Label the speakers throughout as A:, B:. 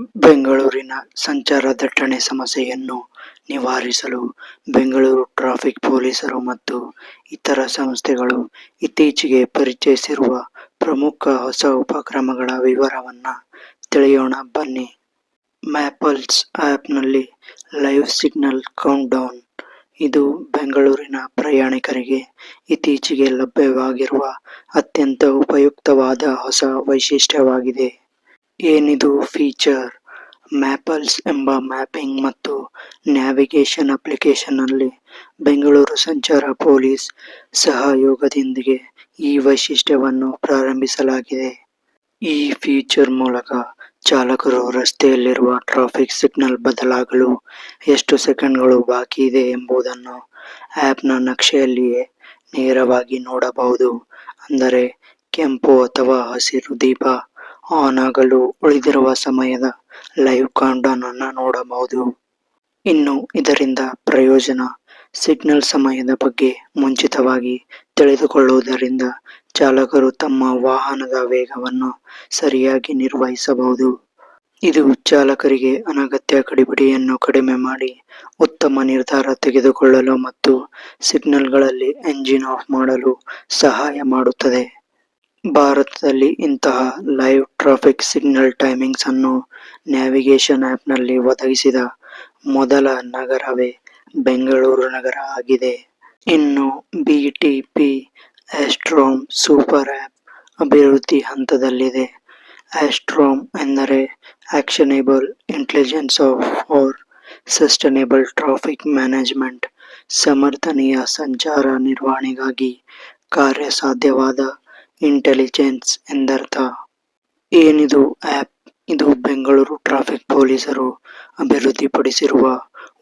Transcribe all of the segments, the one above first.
A: ಬೆಂಗಳೂರಿನ ಸಂಚಾರ ದಟ್ಟಣೆ ಸಮಸ್ಯೆಯನ್ನು ನಿವಾರಿಸಲು ಬೆಂಗಳೂರು ಟ್ರಾಫಿಕ್ ಪೊಲೀಸರು ಮತ್ತು ಇತರ ಸಂಸ್ಥೆಗಳು ಇತ್ತೀಚೆಗೆ ಪರಿಚಯಿಸಿರುವ ಪ್ರಮುಖ ಹೊಸ ಉಪಕ್ರಮಗಳ ವಿವರವನ್ನ ತಿಳಿಯೋಣ. ಬನ್ನಿ. ಮ್ಯಾಪಲ್ಸ್ ಆ್ಯಪ್ನಲ್ಲಿ ಲೈವ್ ಸಿಗ್ನಲ್ ಕೌಂಟ್ಡೌನ್. ಇದು ಬೆಂಗಳೂರಿನ ಪ್ರಯಾಣಿಕರಿಗೆ ಇತ್ತೀಚೆಗೆ ಲಭ್ಯವಾಗಿರುವ ಅತ್ಯಂತ ಉಪಯುಕ್ತವಾದ ಹೊಸ ವೈಶಿಷ್ಟ್ಯವಾಗಿದೆ. ಏನಿದು ಫೀಚರ್ ಮ್ಯಾಪಲ್ಸ್ ಎಂಬ ಮ್ಯಾಪಿಂಗ್ ಮತ್ತು ನ್ಯಾವಿಗೇಷನ್ ಅಪ್ಲಿಕೇಶನ್ನಲ್ಲಿ ಬೆಂಗಳೂರು ಸಂಚಾರ ಪೊಲೀಸ್ ಸಹಯೋಗದೊಂದಿಗೆ ಈ ವೈಶಿಷ್ಟ್ಯವನ್ನು ಪ್ರಾರಂಭಿಸಲಾಗಿದೆ. ಈ ಫೀಚರ್ ಮೂಲಕ ಚಾಲಕರು ರಸ್ತೆಯಲ್ಲಿರುವ ಟ್ರಾಫಿಕ್ ಸಿಗ್ನಲ್ ಬದಲಾಗಲು ಎಷ್ಟು ಸೆಕೆಂಡ್ಗಳು ಬಾಕಿ ಇದೆ ಎಂಬುದನ್ನು ಆ್ಯಪ್ನ ನಕ್ಷೆಯಲ್ಲಿಯೇ ನೇರವಾಗಿ ನೋಡಬಹುದು. ಅಂದರೆ ಕೆಂಪು ಅಥವಾ ಹಸಿರು ದೀಪ ಆನ್ ಆಗಲು ಉಳಿದಿರುವ ಸಮಯದ ಲೈವ್ ಕೌಂಟ್ಡೌನ್ ಅನ್ನು ನೋಡಬಹುದು. ಇನ್ನು ಇದರಿಂದ ಪ್ರಯೋಜನ ಸಿಗ್ನಲ್ ಸಮಯದ ಬಗ್ಗೆ ಮುಂಚಿತವಾಗಿ ತಿಳಿದುಕೊಳ್ಳುವುದರಿಂದ ಚಾಲಕರು ತಮ್ಮ ವಾಹನದ ವೇಗವನ್ನು ಸರಿಯಾಗಿ ನಿರ್ವಹಿಸಬಹುದು. ಇದು ಚಾಲಕರಿಗೆ ಅನಗತ್ಯ ಕಡಿಬಿಡಿಯನ್ನು ಕಡಿಮೆ ಮಾಡಿ ಉತ್ತಮ ನಿರ್ಧಾರ ತೆಗೆದುಕೊಳ್ಳಲು ಮತ್ತು ಸಿಗ್ನಲ್ಗಳಲ್ಲಿ ಎಂಜಿನ್ ಆಫ್ ಮಾಡಲು ಸಹಾಯ ಮಾಡುತ್ತದೆ. ಭಾರತದಲ್ಲಿ ಇಂತಹ ಲೈವ್ ಟ್ರಾಫಿಕ್ ಸಿಗ್ನಲ್ ಟೈಮಿಂಗ್ಸ್ ಅನ್ನು ನ್ಯಾವಿಗೇಷನ್ ಆ್ಯಪ್ನಲ್ಲಿ ಒದಗಿಸಿದ ಮೊದಲ ನಗರವೇ ಬೆಂಗಳೂರು ನಗರ ಆಗಿದೆ. ಇನ್ನು ಬಿಟಿಪಿ ಆಸ್ಟ್ರೋಮ್ ಸೂಪರ್ ಆ್ಯಪ್ ಅಭಿವೃದ್ಧಿ ಹಂತದಲ್ಲಿದೆ. ಆಸ್ಟ್ರೋಮ್ ಎಂದರೆ actionable intelligence for sustainable traffic management ಸಮರ್ಥನೀಯ ಸಂಚಾರ ನಿರ್ವಹಣೆಗಾಗಿ ಕಾರ್ಯಸಾಧ್ಯವಾದ ಇಂಟೆಲಿಜೆನ್ಸ್ ಎಂದರ್ಥ. ಏನಿದು ಆ್ಯಪ್ ಇದು ಬೆಂಗಳೂರು ಟ್ರಾಫಿಕ್ ಪೊಲೀಸರು ಅಭಿವೃದ್ಧಿಪಡಿಸಿರುವ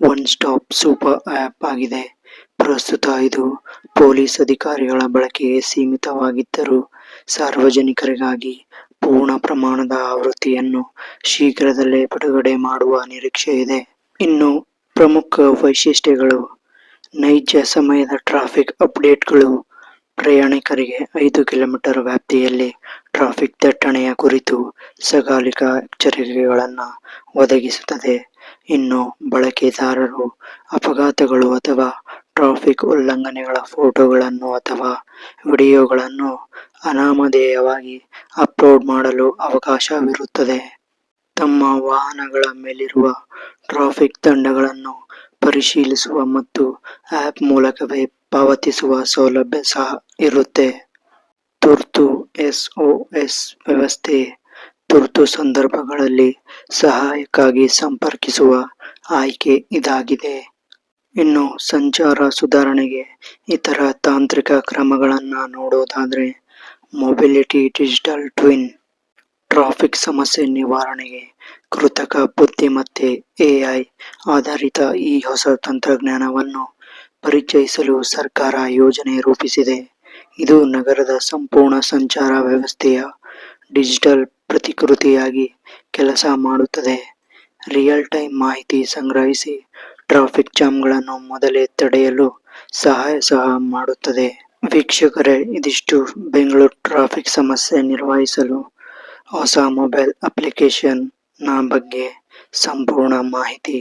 A: ಒನ್ ಸ್ಟಾಪ್ ಸೂಪರ್ ಆ್ಯಪ್ ಆಗಿದೆ. ಪ್ರಸ್ತುತ ಇದು ಪೊಲೀಸ್ ಅಧಿಕಾರಿಗಳ ಬಳಕೆಗೆ ಸೀಮಿತವಾಗಿದ್ದರೂ ಸಾರ್ವಜನಿಕರಿಗಾಗಿ ಪೂರ್ಣ ಪ್ರಮಾಣದ ಆವೃತ್ತಿಯನ್ನು ಶೀಘ್ರದಲ್ಲೇ ಬಿಡುಗಡೆ ಮಾಡುವ ನಿರೀಕ್ಷೆ ಇದೆ. ಇನ್ನು ಪ್ರಮುಖ ವೈಶಿಷ್ಟ್ಯಗಳು. ನೈಜ ಸಮಯದ ಟ್ರಾಫಿಕ್ ಅಪ್ಡೇಟ್ಗಳು ಪ್ರಯಾಣಿಕರಿಗೆ ಐದು ಕಿಲೋಮೀಟರ್ ವ್ಯಾಪ್ತಿಯಲ್ಲಿ ಟ್ರಾಫಿಕ್ ದಟ್ಟಣೆಯ ಕುರಿತು ಸಕಾಲಿಕ ಎಚ್ಚರಿಕೆಗಳನ್ನು ಒದಗಿಸುತ್ತದೆ. ಇನ್ನು ಬಳಕೆದಾರರು ಅಪಘಾತಗಳು ಅಥವಾ ಟ್ರಾಫಿಕ್ ಉಲ್ಲಂಘನೆಗಳ ಫೋಟೋಗಳನ್ನು ಅಥವಾ ವಿಡಿಯೋಗಳನ್ನು ಅನಾಮಧೇಯವಾಗಿ ಅಪ್ಲೋಡ್ ಮಾಡಲು ಅವಕಾಶವಿರುತ್ತದೆ. ತಮ್ಮ ವಾಹನಗಳ ಮೇಲಿರುವ ಟ್ರಾಫಿಕ್ ದಂಡಗಳನ್ನು ಪರಿಶೀಲಿಸುವ ಮತ್ತು ಆ್ಯಪ್ ಮೂಲಕವೇ ಪಾವತಿಸುವ ಸೌಲಭ್ಯ ಸಹ ಇರುತ್ತೆ. ತುರ್ತು ಎಸ್ಒಎಸ್ ವ್ಯವಸ್ಥೆ, ತುರ್ತು ಸಂದರ್ಭಗಳಲ್ಲಿ ಸಹಾಯಕ್ಕಾಗಿ ಸಂಪರ್ಕಿಸುವ ಆಯ್ಕೆ ಇದಾಗಿದೆ. ಇನ್ನು ಸಂಚಾರ ಸುಧಾರಣೆಗೆ ಇತರ ತಾಂತ್ರಿಕ ಕ್ರಮಗಳನ್ನು ನೋಡೋದಾದರೆ ಮೊಬಿಲಿಟಿ ಡಿಜಿಟಲ್ ಟ್ವಿನ್, ಟ್ರಾಫಿಕ್ ಸಮಸ್ಯೆ ನಿವಾರಣೆಗೆ ಕೃತಕ ಬುದ್ಧಿಮತ್ತೆ ಎಐ ಆಧಾರಿತ ಈ ಹೊಸ ತಂತ್ರಜ್ಞಾನವನ್ನು ಪರಿಚಯಿಸಲು ಸರ್ಕಾರ ಯೋಜನೆ ರೂಪಿಸಿದೆ. ಇದು ನಗರದ ಸಂಪೂರ್ಣ ಸಂಚಾರ ವ್ಯವಸ್ಥೆಯ ಡಿಜಿಟಲ್ ಪ್ರತಿಕೃತಿಯಾಗಿ ಕೆಲಸ ಮಾಡುತ್ತದೆ. ರಿಯಲ್ ಟೈಮ್ ಮಾಹಿತಿ ಸಂಗ್ರಹಿಸಿ ಟ್ರಾಫಿಕ್ ಜಾಮ್ಗಳನ್ನು ಮೊದಲೇ ತಡೆಯಲು ಸಹಾಯ ಸಹ ಮಾಡುತ್ತದೆ. ವೀಕ್ಷಕರೇ, ಇದಿಷ್ಟು ಬೆಂಗಳೂರು ಟ್ರಾಫಿಕ್ ಸಮಸ್ಯೆ ನಿರ್ವಹಿಸಲು ಹೊಸ ಮೊಬೈಲ್ ಅಪ್ಲಿಕೇಶನ್ನ ಬಗ್ಗೆ ಸಂಪೂರ್ಣ ಮಾಹಿತಿ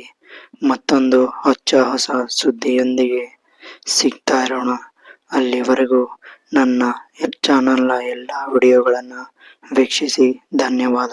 A: ಮತ್ತೊಂದು ಹೊಚ್ಚ ಹೊಸ ಸುದ್ದಿಯೊಂದಿಗೆ ಸಿಗ್ತಾ ಇರೋಣ ಅಲ್ಲಿವರೆಗೂ ನನ್ನ ಚಾನಲ್ನ ಎಲ್ಲ ವಿಡಿಯೋಗಳನ್ನು ವೀಕ್ಷಿಸಿ ಧನ್ಯವಾದ.